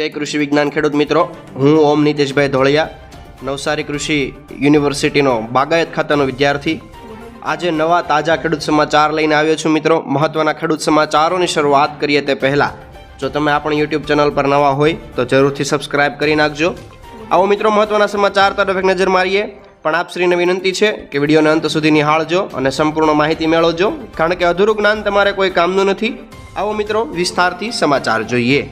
જય કૃષિ વિજ્ઞાન ખેડૂત મિત્રો. હું ઓમ નીતેશભાઈ ધોળિયા, નવસારી કૃષિ યુનિવર્સિટીનો બાગાયત ખાતાનો વિદ્યાર્થી. આજે નવા તાજા ખેડૂત સમાચાર લઈને આવ્યો છું મિત્રો. મહત્વના ખેડૂત સમાચારોની શરૂઆત કરીએ તે પહેલાં. જો તમે આપણી યુટ્યુબ ચેનલ પર નવા હોય, તો જરૂરથી સબસ્ક્રાઇબ કરી નાખજો. આવો મિત્રો મહત્વના સમાચાર તરફ એક નજર મારીએ. પણ આપશ્રીને વિનંતી છે કે વિડીયોને અંત સુધી નિહાળજો અને સંપૂર્ણ માહિતી મેળવજો. કારણ કે અધૂરું જ્ઞાન તમારે કોઈ કામનું નથી. આવો મિત્રો વિસ્તારથી સમાચાર જોઈએ.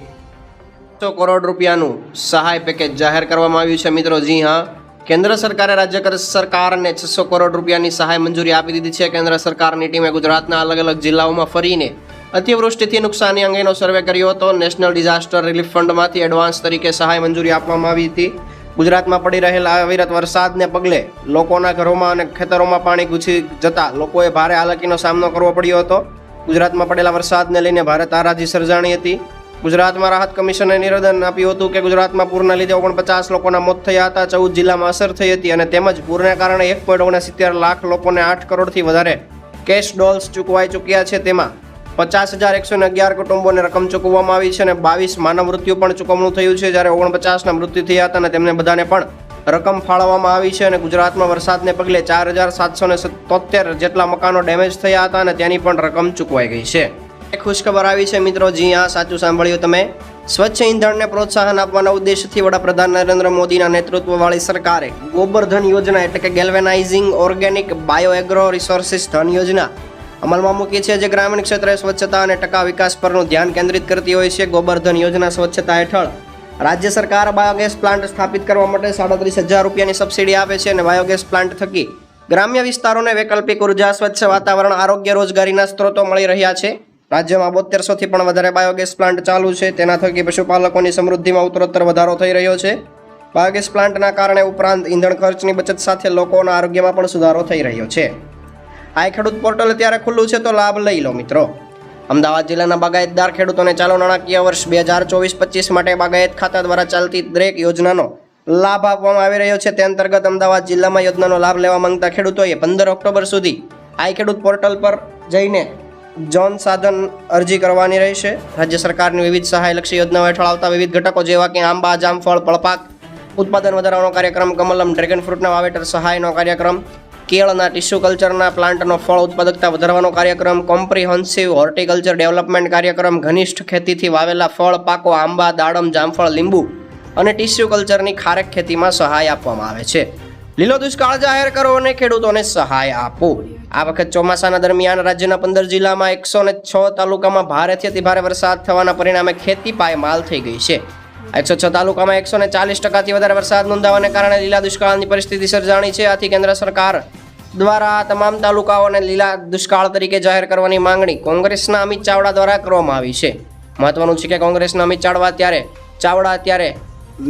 સો કરોડ રૂપિયાનું સહાય પેકેજ જાહેર કરવામાં આવ્યું છે. મિત્રો, જી હા, કેન્દ્ર સરકારે રાજ્ય કર- સરકારને છસો કરોડ રૂપિયાની સહાય મંજૂરી આપી દીધી છે. કેન્દ્ર સરકારની ટીમે ગુજરાતના અલગ અલગ જિલ્લાઓમાં ફરીને અતિવૃષ્ટિથી નુકસાની અંગેનો સર્વે કર્યો હતો. નેશનલ ડિઝાસ્ટર રિલીફ ફંડમાંથી એડવાન્સ તરીકે સહાય મંજૂરી આપવામાં આવી હતી. ગુજરાતમાં પડી રહેલા અવિરત વરસાદને પગલે લોકોના ઘરોમાં અને ખેતરોમાં પાણી ઘૂસી જતા લોકોએ ભારે હાલાકીનો સામનો કરવો પડ્યો હતો. ગુજરાતમાં પડેલા વરસાદને લઈને ભારે તારાજી સર્જાણી હતી. ગુજરાતમાં રાહત કમિશને નિવેદન આપ્યું હતું કે ગુજરાતમાં પૂરના લીધે ઓગણપચાસ લોકોના મોત થયા હતા, ચૌદ જિલ્લામાં અસર થઈ હતી અને તેમજ પૂરને કારણે એક પોઈન્ટ ઓગણસિત્તેર લાખ લોકોને આઠ કરોડથી વધારે કેશ ડોલ્સ ચૂકવાઈ ચૂક્યા છે. તેમાં પચાસ હજાર એકસો અગિયાર કુટુંબોને રકમ ચૂકવવામાં આવી છે અને બાવીસ માનવ મૃત્યુ પણ ચૂકવણું થયું છે. જ્યારે ઓગણપચાસના મૃત્યુ થયા હતા અને તેમને બધાને પણ રકમ ફાળવવામાં આવી છે અને ગુજરાતમાં વરસાદને પગલે ચાર હજાર સાતસો ને સત્તોતેર જેટલા મકાનો ડેમેજ થયા હતા અને તેની પણ રકમ ચૂકવાઈ ગઈ છે. ખુશખબર આવી છે મિત્રો. જી હા, સાચું સાંભળ્યું તમે. સ્વચ્છ ઇંધણને પ્રોત્સાહન આપવાના ઉદ્દેશથી વડાપ્રધાન નરેન્દ્ર મોદીના નેતૃત્વવાળી સરકારે ગોબરધન યોજના એટલે કે galvanizing organic bio agro resources ધન યોજના અમલમાં મૂકી છે જે ગ્રામીણ ક્ષેત્રે સ્વચ્છતા અને ટકા વિકાસ પરનું ધ્યાન કેન્દ્રિત કરતી હોય છે. ગોબરધન યોજના સ્વચ્છતા હેઠળ રાજ્ય સરકાર બાયોગેસ પ્લાન્ટ સ્થાપિત કરવા માટે સાડત્રીસ હજાર રૂપિયાની સબસિડી આપે છે અને બાયોગેસ પ્લાન્ટ થકી ગ્રામ્ય વિસ્તારોને વૈકલ્પિક ઊર્જા, સ્વચ્છ વાતાવરણ, આરોગ્ય રોજગારીના સ્ત્રોતો મળી રહ્યા છે. રાજ્યમાં બોતેરસોથી પણ વધારે બાયોગેસ પ્લાન્ટ ચાલુ છે. તેના થકી પશુપાલકોની સમૃદ્ધિમાં ઉત્તરોત્તર વધારો થઈ રહ્યો છે. બાયોગેસ પ્લાન્ટના કારણે ઉપરાંત ઈંધણ ખર્ચની બચત સાથે લોકોના આરોગ્યમાં પણ સુધારો થઈ રહ્યો છે. આ ખેડૂત પોર્ટલ અત્યારે ખુલ્લું છે, તો લાભ લઈ લો મિત્રો. અમદાવાદ જિલ્લાના બાગાયતદાર ખેડૂતોને ચાલુ નાણાકીય વર્ષ બે હજાર ચોવીસ પચીસ માટે બાગાયત ખાતા દ્વારા ચાલતી દરેક યોજનાનો લાભ આપવામાં આવી રહ્યો છે. તે અંતર્ગત અમદાવાદ જિલ્લામાં યોજનાનો લાભ લેવા માંગતા ખેડૂતોએ પંદર ઓક્ટોબર સુધી આ ખેડૂત પોર્ટલ પર જઈને જોન સાધન અરજી કરવાની રહેશે. રાજ્ય સરકારની વિવિધ સહાયલક્ષી યોજનાઓ હેઠળ આવતા વિવિધ ઘટકો જેવા કે આંબા જામફળ પળપાક, ઉત્પાદન વધારવાનો કાર્યક્રમ, કમલમ, ડ્રેગન ફ્રૂટના વાવેતર સહાયનો કાર્યક્રમ, કેળના ટિશ્યુ કલ્ચરના પ્લાન્ટનો ફળ ઉત્પાદકતા વધારવાનો કાર્યક્રમ, કોમ્પ્રિહેન્સિવ હોર્ટિકલ્ચર ડેવલપમેન્ટ કાર્યક્રમ, ઘનિષ્ઠ ખેતીથી વાવેલા ફળ, પાકો, આંબા, દાડમ, જામફળ, લીંબુ અને ટિશ્યુ કલ્ચરની ખારેક ખેતીમાં સહાય આપવામાં આવે છે. લીલો દુષ્કાળ જાહેર કરો અને ખેડૂતોને સહાય આપો. આ વખત ચોમાસાના દરમિયાન રાજ્યના પંદર જિલ્લામાં એકસો ને છ તાલુકામાં ભારેથી અતિ ભારે વરસાદ થવાના પરિણામે ખેતી પાયમાલ થઈ ગઈ છે. એકસો છ તાલુકામાં એકસો ને ચાલીસ ટકાથી વધારે વરસાદ નોંધાવાને કારણે લીલા દુષ્કાળની પરિસ્થિતિ સર્જાણી છે. આથી કેન્દ્ર સરકાર દ્વારા તમામ તાલુકાઓને લીલા દુષ્કાળ તરીકે જાહેર કરવાની માંગણી કોંગ્રેસના અમિત ચાવડા દ્વારા કરવામાં આવી છે. મહત્વનું છે કે કોંગ્રેસના અમિત ચાવડા અત્યારે ચાવડા અત્યારે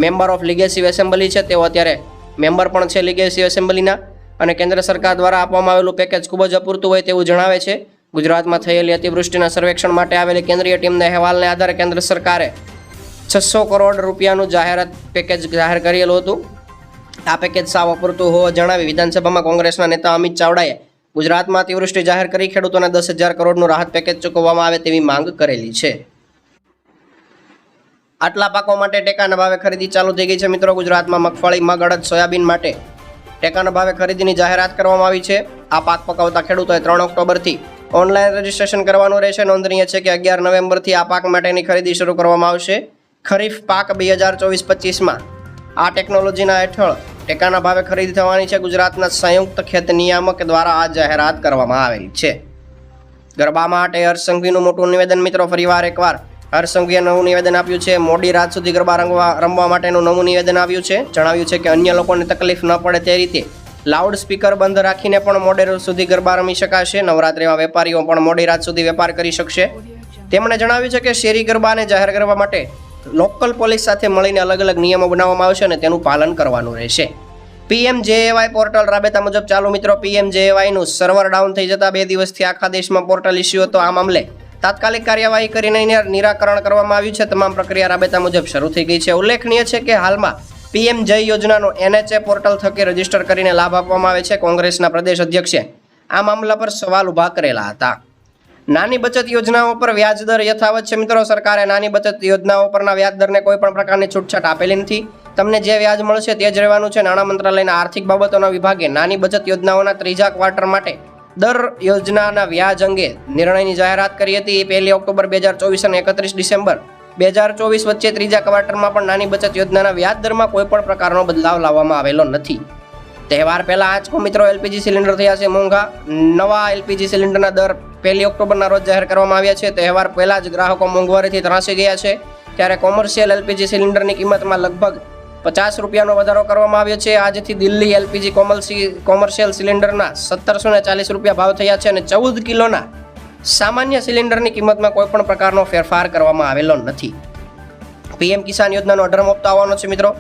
મેમ્બર ઓફ લિગેસિવ એસેમ્બલી છે. તેઓ અત્યારે મેમ્બર પણ છે લીગેસી એસેમ્બલીના અને કેન્દ્ર સરકાર દ્વારા આપવામાં આવેલું પેકેજ ખૂબ જ અપૂરતું હોય તેવું જણાવે છે. ગુજરાતમાં થયેલી અતિવૃષ્ટિના સર્વેક્ષણ માટે આવેલી કેન્દ્રીય ટીમના અહેવાલને આધારે કેન્દ્ર સરકારે છસો કરોડ રૂપિયાનું જાહેરાત પેકેજ જાહેર કરેલું હતું. આ પેકેજ સાવ અપૂરતું હોવા જણાવી વિધાનસભામાં કોંગ્રેસના નેતા અમિત ચાવડાએ ગુજરાતમાં અતિવૃષ્ટિ જાહેર કરી, ખેડૂતોને દસ હજાર કરોડનું રાહત પેકેજ ચૂકવવામાં આવે તેવી માંગ કરેલી છે. આટલા પાકો માટે ટેકાના ભાવે ખરીદી ચાલુ થઈ ગઈ છે મિત્રો. ગુજરાતમાં મગફળી મગ સોયાબીન માટે ટેકાના ભાવે ખરીદીની જાહેરાત કરવામાં આવી છે. આ પાક પકવતા ખેડૂતોએ ત્રણ ઓક્ટોબરથી ઓનલાઈન રજીસ્ટ્રેશન કરવાનું રહેશે. નોંધનીય છે કે અગિયાર નવેમ્બરથી આ પાક માટેની ખરીદી શરૂ કરવામાં આવશે. ખરીફ પાક બે હજાર ચોવીસ પચીસમાં. આ ટેકનોલોજીના હેઠળ ટેકાના ભાવે ખરીદી થવાની છે. ગુજરાતના સંયુક્ત ખેત નિયામક દ્વારા આ જાહેરાત કરવામાં આવેલી છે. ગરબા માટે હર્ષ સંઘવીનું મોટું નિવેદન મિત્રો. ફરીવાર એકવાર હર્ષ સંઘવીએ નવું નિવેદન આપ્યું છે. મોડી રાત સુધી ગરબા રંગવા, રમવા માટેનું નવું નિવેદન આવ્યું છે. જણાવ્યું છે કે અન્ય લોકોને તકલીફ ન પડે તે રીતે લાઉડ સ્પીકર બંધ રાખીને પણ મોડે સુધી ગરબા રમી શકાશે. નવરાત્રિમાં વેપારીઓ પણ મોડી રાત સુધી વેપાર કરી શકશે. તેમણે જણાવ્યું છે કે શેરી ગરબાને જાહેર કરવા માટે લોકલ પોલીસ સાથે મળીને અલગ અલગ નિયમો બનાવવામાં આવશે અને તેનું પાલન કરવાનું રહેશે. પીએમ જેએવાય પોર્ટલ રાબેતા મુજબ, ચાલુ મિત્રો પીએમ જેએવાયનું સર્વર ડાઉન થઈ જતા બે દિવસથી આખા દેશમાં પોર્ટલ ઇસ્યુ હતો. આ મામલે તાત્કાલિક કાર્યવાહી કરીને નિરા- નિરાકરણ કરવામાં આવ્યું છે. તમામ પ્રક્રિયા રાબેતા મુજબ શરૂ થઈ ગઈ છે. ઉલ્લેખનીય છે કે હાલમાં પીએમ જય યોજનાનો એનએચએ પોર્ટલ થકી રજિસ્ટર કરીને લાભ આપવામાં આવે છે. કોંગ્રેસના પ્રદેશ અધ્યક્ષે આ મામલા પર સવાલ ઊભા કરેલા હતા. નાની બચત યોજનાઓ પર વ્યાજ દર યથાવત છે. મિત્રો, સરકારે નાની બચત યોજનાઓ પરના વ્યાજ દરને કોઈ પણ પ્રકારની છૂટછાટ આપેલી નથી. તમને જે વ્યાજ મળશે તે જ રહેવાનું છે. નાણાં મંત્રાલયના આર્થિક બાબતોના વિભાગે નાની બચત યોજનાઓના ત્રીજા ક્વાર્ટર માટે દર યોજનાના વ્યાજ અંગે નિર્ણયની જાહેરાત કરી હતી. એ પહેલી ઓક્ટોબર બે હજાર ચોવીસ અને એકત્રીસ ડિસેમ્બર બે હજાર ચોવીસ વચ્ચે ત્રીજા ક્વાર્ટરમાં પણ નાની બચત યોજનાના વ્યાજ દરમાં કોઈ પણ પ્રકારનો બદલાવ લાવવામાં આવેલો નથી. તહેવાર પહેલા આંચકો મિત્રો એલપીજી સિલિન્ડર થયા છે મોંઘા. નવા એલપીજી સિલિન્ડરના દર પહેલી ઓક્ટોબરના રોજ જાહેર કરવામાં આવ્યા છે. તહેવાર પહેલા જ ગ્રાહકો મોંઘવારીથી ત્રાસી ગયા છે. ત્યારે કોમર્શિયલ એલપીજી સિલિન્ડરની કિંમતમાં લગભગ પચાસ રૂપિયાનો વધારો કરવામાં આવ્યો છે. આજથી દિલ્હી એલપીજી કોમર્સી, કોમર્શિયલ સિલિન્ડરના સત્તરસો ને ચાલીસ રૂપિયા ભાવ થયા છે અને ચૌદ કિલોના સામાન્ય સિલિન્ડરની કિંમતમાં કોઈ પણ પ્રકારનો ફેરફાર કરવામાં આવેલો નથી. પીએમ કિસાન યોજનાનો અઢારમો હપ્તો આવવાનો છે મિત્રો.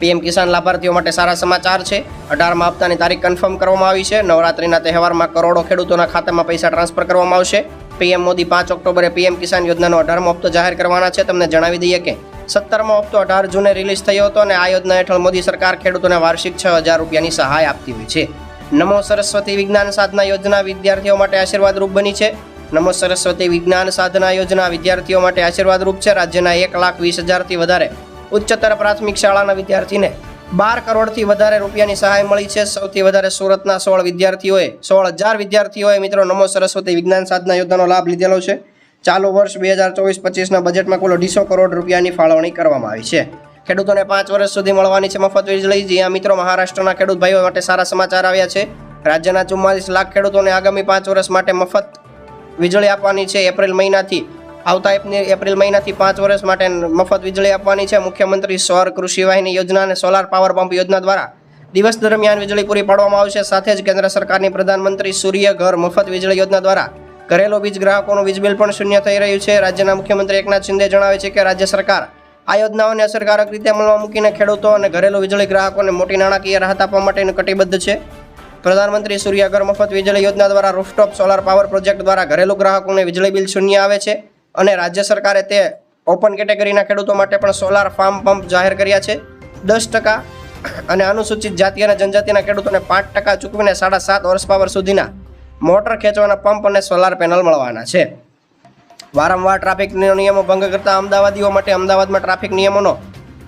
પીએમ કિસાન લાભાર્થીઓ માટે સારા સમાચાર છે. અઢારમા હપ્તાની તારીખ કન્ફર્મ કરવામાં આવી છે. નવરાત્રિના તહેવારમાં કરોડો ખેડૂતોના ખાતામાં પૈસા ટ્રાન્સફર કરવામાં આવશે. પીએમ મોદી પાંચ ઓક્ટોબરે પીએમ કિસાન યોજનાનો અઢારમો હપ્તો જાહેર કરવાના છે. તમને જણાવી દઈએ કે સત્તરમો હપ્તો અઢાર જૂને રિલીઝ થયો હતો અને આ યોજના હેઠળ મોદી સરકાર ખેડૂતોને વાર્ષિક છ હજાર રૂપિયાની સહાય આપતી હોય છે. નમો સરસ્વતી વિજ્ઞાન સાધના યોજના વિદ્યાર્થીઓ માટે આશીર્વાદરૂપ બની છે. નમો સરસ્વતી વિજ્ઞાન સાધના યોજના વિદ્યાર્થીઓ માટે આશીર્વાદરૂપ છે. રાજ્યના એક લાખ વીસ હજારથી વધારે ઉચ્ચતર પ્રાથમિક શાળાના વિદ્યાર્થીને બાર કરોડથી વધારે રૂપિયાની સહાય મળી છે. સૌથી વધારે સુરતના સોળ વિદ્યાર્થીઓએ, સોળ હજાર વિદ્યાર્થીઓએ મિત્રો નમો સરસ્વતી વિજ્ઞાન સાધના યોજનાનો લાભ લીધેલો છે. ચાલુ વર્ષ બે હજાર ચોવીસ પચીસના બજેટમાં કુલ અઢીસો કરોડ રૂપિયાની ફાળવણી કરવામાં આવી છે. ખેડૂતોને પાંચ વર્ષ સુધી મળવાની છે મફત વીજળી જ્યાં મિત્રો મહારાષ્ટ્રના ખેડૂત ભાઈઓ માટે સારા સમાચાર આવ્યા છે. રાજ્યના ચુમ્માલીસ લાખ ખેડૂતોને આગામી પાંચ વર્ષ માટે મફત વીજળી આપવાની છે એપ્રિલ મહિનાથી. આવતા એપ્રિલ મહિનાથી પાંચ વર્ષ માટે મફત વીજળી આપવાની છે. મુખ્યમંત્રી સૌર કૃષિ વાહિની યોજના અને સોલાર પાવર પંપ યોજના દ્વારા દિવસ દરમિયાન વીજળી પૂરી પાડવામાં આવશે. સાથે જ કેન્દ્ર સરકારની પ્રધાનમંત્રી સૂર્ય ઘર મફત વીજળી યોજના દ્વારા ઘરેલુ વીજ ગ્રાહકોનું વીજ બિલ પણ શૂન્ય થઈ રહ્યું છે. રાજ્યના મુખ્યમંત્રી એકનાથ શિંદે જણાવે છે કે રાજ્ય સરકાર આ યોજનાઓને અસરકારક રીતે અમલમાં મૂકીને ખેડૂતો અને ઘરેલુ વીજળી ગ્રાહકોને મોટી નાણાકીય રાહત આપવા માટેનું કટિબદ્ધ છે. પ્રધાનમંત્રી સૂર્યઘર મફત વીજળી યોજના દ્વારા રૂફટોપ સોલાર પાવર પ્રોજેક્ટ દ્વારા ઘરેલુ ગ્રાહકોને વીજળી બિલ શૂન્ય આવે છે અને રાજ્ય સરકારે તે ઓપન કેટેગરીના ખેડૂતો માટે પણ સોલાર ફાર્મ પંપ જાહેર કર્યા છે. દસ ટકા અને અનુસૂચિત જાતિ અને જનજાતિના ખેડૂતોને પાંચ ટકા ચૂકવીને સાડા સાત વર્ષ પાવર સુધીના મોટર ખેંચવાના પંપ અને સોલાર પેનલ મળવાના છે. વારંવાર ટ્રાફિક નિયમો ભંગ કરતા અમદાવાદીઓ માટે અમદાવાદમાં ટ્રાફિક નિયમોનો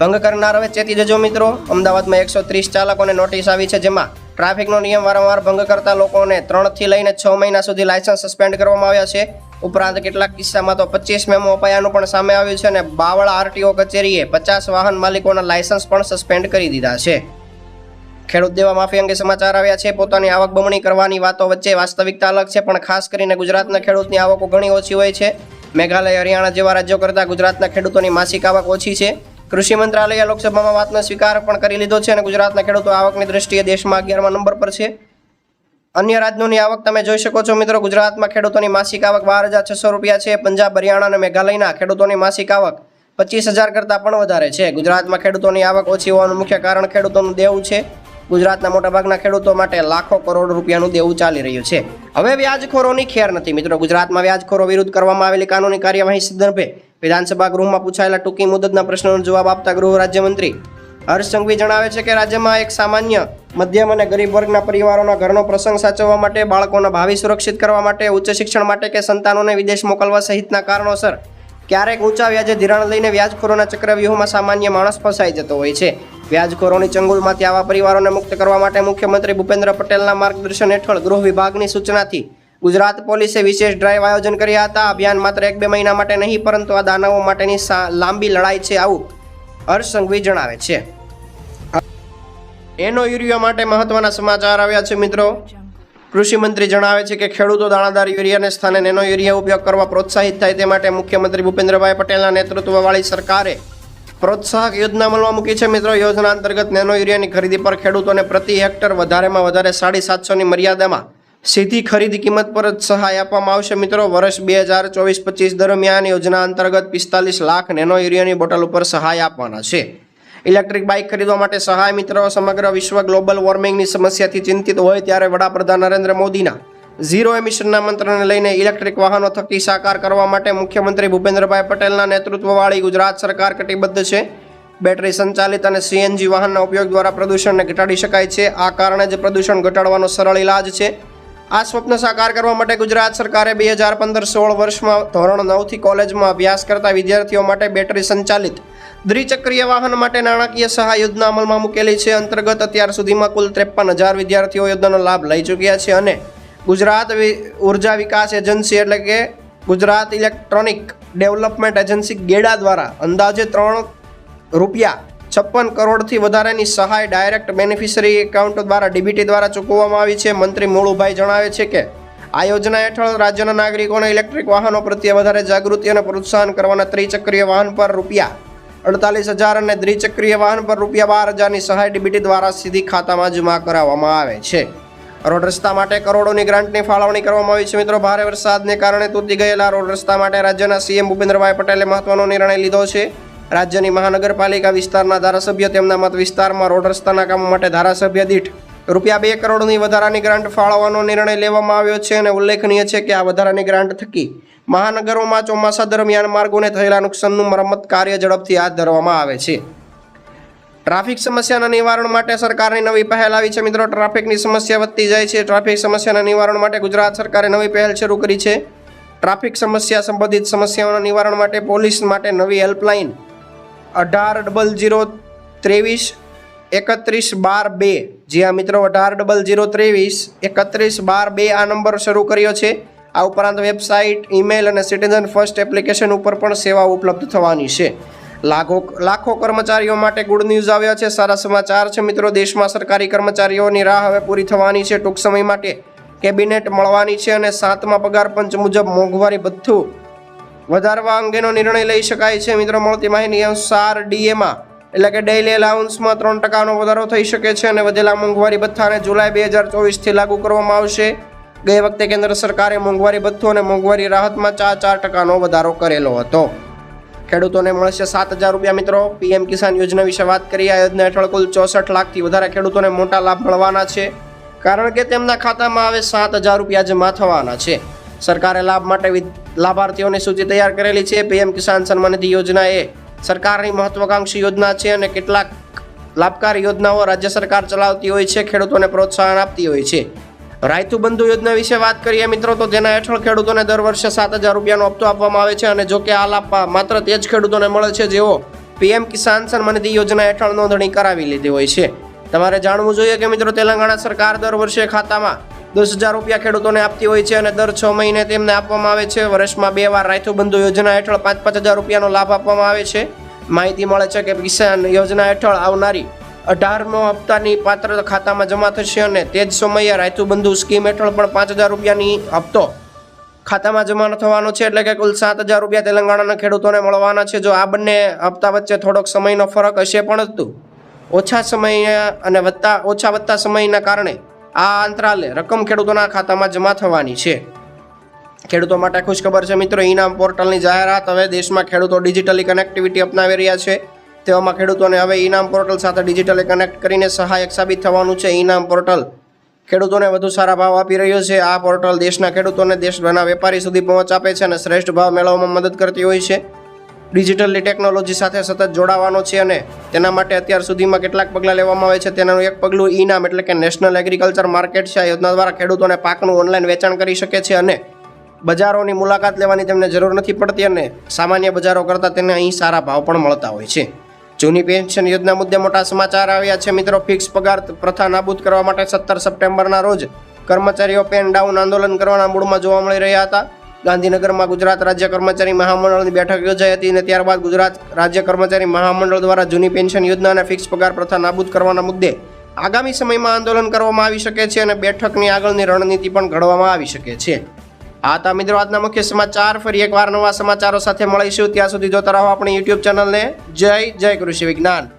ભંગ કરનાર હવે ચેતી જજો મિત્રો. અમદાવાદમાં એકસો ત્રીસ ચાલકોને નોટિસ આવી છે જેમાં ટ્રાફિકનો નિયમ વારંવાર ભંગ કરતા લોકોને ત્રણથી લઈને છ મહિના સુધી લાયસન્સ સસ્પેન્ડ કરવામાં આવ્યા છે. ઉપરાંત કેટલાક કિસ્સામાં તો પચીસ મેમો અપાયાનું પણ સામે આવ્યું છે અને બાવળા આરટીઓ કચેરીએ પચાસ વાહન માલિકોના લાયસન્સ પણ સસ્પેન્ડ કરી દીધા છે. ખેડૂત દેવા માફી અંગે સમાચાર આવ્યા છે. પોતાની આવક બમણી કરવાની વાતો વચ્ચે વાસ્તવિકતા અલગ છે, પણ ખાસ કરીને ગુજરાતના ખેડૂતની આવકો ઘણી ઓછી હોય છે. મેઘાલય, હરિયાણા જેવા રાજ્યો કરતાં ગુજરાતના ખેડૂતોની માસિક આવક ઓછી છે. કૃષિ મંત્રાલયે લોકસભામાં વાતનો સ્વીકાર પણ કરી લીધો છે અને ગુજરાતના ખેડૂતો આવકની દ્રષ્ટિએ દેશમાં અગિયારમા નંબર પર છે. અન્ય રાજ્યોની આવક તમે જોઈ શકો છો મિત્રો, ગુજરાતમાં ખેડૂતોની માસિક આવક બાર હજાર છસો રૂપિયા છે. પંજાબ, હરિયાણા અને મેઘાલયના ખેડૂતોની માસિક આવક પચીસ હજાર કરતાં પણ વધારે છે. ગુજરાતમાં ખેડૂતોની આવક ઓછી હોવાનું મુખ્ય કારણ ખેડૂતોનું દેવું છે. ગુજરાતના મોટાભાગના ખેડૂતો માટે લાખો કરોડ રૂપિયાનું દેવું ચાલી રહ્યું છે. હવે વ્યાજખોરોની ખેર નથી. મિત્રો, ગુજરાતમાં વ્યાજખોરો વિરુદ્ધ કરવામાં આવેલી કાનૂની કાર્યવાહી સંદર્ભે વિધાનસભા ગૃહમાં પૂછાયેલા ટૂંકી મુદતના પ્રશ્નોનો જવાબ આપતા ગૃહ રાજ્યમંત્રી હર્ષ સંઘવી જણાવે છે કે રાજ્યમાં એક સામાન્ય, મધ્યમ અને ગરીબ વર્ગના પરિવારોના ઘરનો પ્રસંગ સાચવવા માટે બાળકોના ભાવિ સુરક્ષિત કરવા માટે, ઉચ્ચ શિક્ષણ માટે કે સંતાનોને વિદેશ મોકલવા સહિતના કારણોસર ક્યારેક ઊંચા વ્યાજે ધિરાણ લઈને વ્યાજખોરોના ચક્રવ્યૂહમાં સામાન્ય માણસ ફસાઈ જતો હોય છે. વ્યાજખોરોની ચંગુલમાંથી આવા પરિવારોને મુક્ત કરવા માટે મુખ્યમંત્રી ભૂપેન્દ્ર પટેલના માર્ગદર્શન હેઠળ ગૃહ વિભાગની સૂચનાથી ગુજરાત પોલીસે વિશેષ ડ્રાઈવ આયોજન કર્યા હતા. અભિયાન માત્ર એક બે મહિના માટે નહીં, પરંતુ આ દાનવો માટેની લાંબી લડાઈ છે આવું હર્ષ સંઘવી જણાવે છે. એનો યુરિયા માટે મહત્વના સમાચાર આવ્યા છે મિત્રો. કૃષિ મંત્રી જણાવે છે કે ખેડૂતો દાણાદાર યુરિયાને સ્થાને નેનો યુરિયા ઉપયોગ કરવા પ્રોત્સાહિત થાય તે માટે મુખ્યમંત્રી ભૂપેન્દ્રભાઈ પટેલના નેતૃત્વવાળી સરકારે પ્રોત્સાહક યોજના અમલમાં મૂકી છે. મિત્રો, યોજના અંતર્ગત નેનો યુરિયાની ખરીદી પર ખેડૂતોને પ્રતિ હેક્ટર વધારેમાં વધારે સાડી સાતસોની મર્યાદામાં સીધી ખરીદી કિંમત પર જ સહાય આપવામાં આવશે. મિત્રો, વર્ષ બે હજાર ચોવીસ પચીસ દરમિયાન યોજના અંતર્ગત પિસ્તાલીસ લાખ નેનો યુરિયાની બોટલ ઉપર સહાય આપવાના છે. ઇલેક્ટ્રિક બાઇક ખરીદવા માટે સહાય મિત્રો સમગ્ર વિશ્વ ગ્લોબલ વોર્મિંગની સમસ્યાથી ચિંતિત હોય ત્યારે વડાપ્રધાન નરેન્દ્ર મોદીના ઝીરો એમિશનના મંત્રને લઈને ઇલેક્ટ્રિક વાહનો થકી સાકાર કરવા માટે મુખ્યમંત્રી ભૂપેન્દ્રભાઈ પટેલના નેતૃત્વવાળી ગુજરાત સરકાર કટિબદ્ધ છે. બેટરી સંચાલિત અને સીએનજી વાહનના ઉપયોગ દ્વારા પ્રદૂષણને ઘટાડી શકાય છે. આ કારણે જ પ્રદૂષણ ઘટાડવાનો સરળ ઇલાજ છે. આ સ્વપ્ન સાકાર કરવા માટે ગુજરાત સરકારે બે હજાર પંદર સોળ વર્ષમાં ધોરણ નવથી કોલેજમાં અભ્યાસ કરતા વિદ્યાર્થીઓ માટે બેટરી સંચાલિત દ્વિચક્રીય વાહન માટે નાણાકીય સહાય યોજના અમલમાં મૂકેલી છે. અંતર્ગત અત્યાર સુધીમાં કુલ ત્રેપન હજાર વિદ્યાર્થીઓ યોજનાનો લાભ લઈ ચૂક્યા છે અને ગુજરાત ઊર્જા વિકાસ એજન્સી એટલે કે Gujarat electronic development agency GEDA દ્વારા અંદાજે ત્રણ રૂપિયા છપ્પન કરોડથી વધારેની સહાય ડાયરેક્ટ બેનિફિશરી એકાઉન્ટ દ્વારા ડીબીટી દ્વારા ચૂકવવામાં આવી છે. મંત્રી મોળુભાઈ જણાવે છે કે, આ યોજના હેઠળ રાજ્યના નાગરિકોને ઇલેક્ટ્રિક વાહનો પ્રત્યે વધારે જાગૃતિ અને પ્રોત્સાહન કરવાના ત્રિચક્રીય વાહન પર રૂપિયા અડતાલીસ હજાર અને દ્વિચક્રીય વાહન પર રૂપિયા બાર હજારની સહાય ડીબીટી દ્વારા સીધી ખાતામાં જમા કરાવવામાં આવે છે. રોડ રસ્તા માટે કરોડોની ગ્રાન્ટની ફાળવણી કરવામાં આવી છે. મિત્રો, ભારે વરસાદને કારણે તૂટી ગયેલા રોડ રસ્તા માટે રાજ્યના સીએમ ભૂપેન્દ્રભાઈ પટેલે મહત્વનો નિર્ણય લીધો છે. રાજ્યની મહાનગરપાલિકા વિસ્તારના ધારાસભ્ય, તેમના મત વિસ્તારમાં રોડ રસ્તાના કામો માટે ધારાસભ્ય દીઠ રૂપિયા બે કરોડની વધારાની ગ્રાન્ટ ફાળવવાનો નિર્ણય લેવામાં આવ્યો છે અને ઉલ્લેખનીય છે કે આ વધારાની ગ્રાન્ટ થકી મહાનગરોમાં ચોમાસા દરમિયાન માર્ગોને થયેલા નુકસાનનું મરમ્મત કાર્ય ઝડપથી હાથ ધરવામાં આવે છે. ટ્રાફિક સમસ્યાના નિવારણ માટે સરકારની નવી પહેલ આવી છે. મિત્રો, ટ્રાફિકની સમસ્યા વધતી જાય છે. ટ્રાફિક સમસ્યાના નિવારણ માટે ગુજરાત સરકારે નવી પહેલ શરૂ કરી છે. ટ્રાફિક સમસ્યા સંબંધિત સમસ્યાઓના નિવારણ માટે પોલીસ માટે નવી હેલ્પલાઇન અઢાર ડબલ જીરો ત્રેવીસ, એકત્રીસ બાર બે. જી હા મિત્રો, અઢાર ડબલ જીરો ત્રેવીસ, એકત્રીસ બાર બે આ નંબર શરૂ કર્યો છે. આ ઉપરાંત વેબસાઇટ ઈમેલ અને સિટીઝન ફર્સ્ટ એપ્લિકેશન ઉપર પણ સેવા ઉપલબ્ધ થવાની છે. લાખો લાખો કર્મચારીઓ માટે ગુડ ન્યૂઝ આવ્યા છે. સારા સમાચાર છે મિત્રો. દેશમાં સરકારી કર્મચારીઓની રાહ હવે પૂરી થવાની છે ટૂંક સમય માટે. કેબિનેટ મળવાની છે અને સાતમા પગાર પંચ મુજબ મોંઘવારી ભથ્થું વધારવા અંગેનો નિર્ણય લઈ શકાય છે. મિત્રો, મળતી માહિતી અનુસાર ડીએમાં એટલે કે ડેઇલી એલાઉન્સમાં ત્રણ ટકાનો વધારો થઈ શકે છે અને વધેલા મોંઘવારી ભથ્થાને જુલાઈ બે હજાર ચોવીસથી લાગુ કરવામાં આવશે. ગઈ વખતે કેન્દ્ર સરકારે મોંઘવારી ભથ્થું અને મોંઘવારી રાહતમાં ચાર ચાર ટકાનો વધારો કરેલો હતો. ખેડૂતોને મળશે સાત હજાર રૂપિયા. મિત્રો પીએમ કિસાન યોજના વિશે વાત કરીએ. આ યોજના હેઠળ કુલ ચોસઠ લાખથી વધારે ખેડૂતોને મોટા લાભ મળવાના છે. કારણ કે તેમના ખાતામાં હવે સાત હજાર રૂપિયા જમા થવાના છે. સરકારે લાભ માટે લાભાર્થીઓની સૂચિ તૈયાર કરેલી છે. પીએમ કિસાન સન્માન નિધિ યોજના એ સરકારની મહત્વાકાંક્ષી યોજના છે અને કેટલાક લાભકારી યોજનાઓ રાજ્ય સરકાર ચલાવતી હોય છે, ખેડૂતોને પ્રોત્સાહન આપતી હોય છે. રાયતુ બંધુ યોજના વિશે વાત કરીએ મિત્રો, તો તેના હેઠળ ખેડૂતોને દર વર્ષે સાત હજાર રૂપિયાનો હપ્તો આપવામાં આવે છે અને જો કે આ લાભ માત્ર તે જ ખેડૂતોને મળે છે જેઓ પીએમ કિસાન સન્માન નિધિ યોજના હેઠળ નોંધણી કરાવી લીધી હોય છે. તમારે જાણવું જોઈએ કે મિત્રો, તેલંગાણા સરકાર દર વર્ષે ખાતામાં દસ હજાર રૂપિયા ખેડૂતોને આપતી હોય છે અને દર છ મહિને તેમને આપવામાં આવે છે. વર્ષમાં બે વાર રાયતુ બંધુ યોજના હેઠળ પાંચ પાંચ હજાર રૂપિયાનો લાભ આપવામાં આવે છે. માહિતી મળે છે કે કિસાન યોજના હેઠળ આવનારી અઢારમો હપ્તાની પાત્ર ખાતામાં જમા થશે અને તે જ સમયે રાયતુ બંધુ સ્કીમ હેઠળ પણ પાંચ હજાર રૂપિયાની હપ્તો ખાતામાં જમા થવાનો છે. એટલે કે કુલ સાત હજાર રૂપિયા તેલંગાણાના ખેડૂતોને મળવાના છે. જો આ બંને હપ્તા વચ્ચે થોડોક સમયનો ફરક હશે પણ હતું ઓછા સમય અને વધતા ઓછા વધતા સમયના કારણે આ અંતરાલે રકમ ખેડૂતોના ખાતામાં જમા થવાની છે. ખેડૂતો માટે ખુશખબર છે મિત્રો ઇનામ પોર્ટલની જાહેરાત હવે દેશમાં ખેડૂતો ડિજિટલી કનેક્ટિવિટી અપનાવી રહ્યા છે. તેવામાં ખેડૂતોને હવે ઇનામ પોર્ટલ સાથે ડિજિટલી કનેક્ટ કરીને સહાયક સાબિત થવાનું છે. ઇનામ પોર્ટલ ખેડૂતોને વધુ સારા ભાવ આપી રહ્યો છે. આ પોર્ટલ દેશના ખેડૂતોને દેશભરના વેપારી સુધી પહોંચ આપે છે અને શ્રેષ્ઠ ભાવ મેળવવામાં મદદ કરતી હોય છે. ડિજિટલી ટેકનોલોજી સાથે સતત જોડાવાનો છે અને તેના માટે અત્યાર સુધીમાં કેટલાક પગલાં લેવામાં આવે છે. તેનું એક પગલું ઇનામ એટલે કે નેશનલ એગ્રીકલ્ચર માર્કેટ છે. આ યોજના દ્વારા ખેડૂતોને પાકનું ઓનલાઈન વેચાણ કરી શકે છે અને બજારોની મુલાકાત લેવાની તેમને જરૂર નથી પડતી અને સામાન્ય બજારો કરતાં તેને અહીં સારા ભાવ પણ મળતા હોય છે. જૂની પેન્શન યોજના મુદ્દે મોટા સમાચાર આવ્યા છે. મિત્રો, ફિક્સ પગાર પ્રથા નાબૂદ કરવા માટે સત્તર સપ્ટેમ્બરના રોજ કર્મચારીઓ પેન ડાઉન આંદોલન કરવાના મૂડમાં જોવા મળી રહ્યા હતા. ગાંધીનગરમાં ગુજરાત રાજ્ય કર્મચારી મહામંડળની બેઠક યોજાઈ હતી અને ત્યારબાદ ગુજરાત રાજ્ય કર્મચારી મહામંડળ દ્વારા જૂની પેન્શન યોજના અને ફિક્સ પગાર પ્રથા નાબૂદ કરવાના મુદ્દે આગામી સમયમાં આંદોલન કરવામાં આવી શકે છે અને બેઠકની આગળની રણનીતિ પણ ઘડવામાં આવી શકે છે. આ હતા મિત્રો આજના મુખ્ય સમાચાર. ફરી એકવાર નવા સમાચારો સાથે મળીશું. ત્યાં સુધી જોતા રહો આપણી યુટ્યુબ ચેનલને. જય જય કૃષિ વિજ્ઞાન.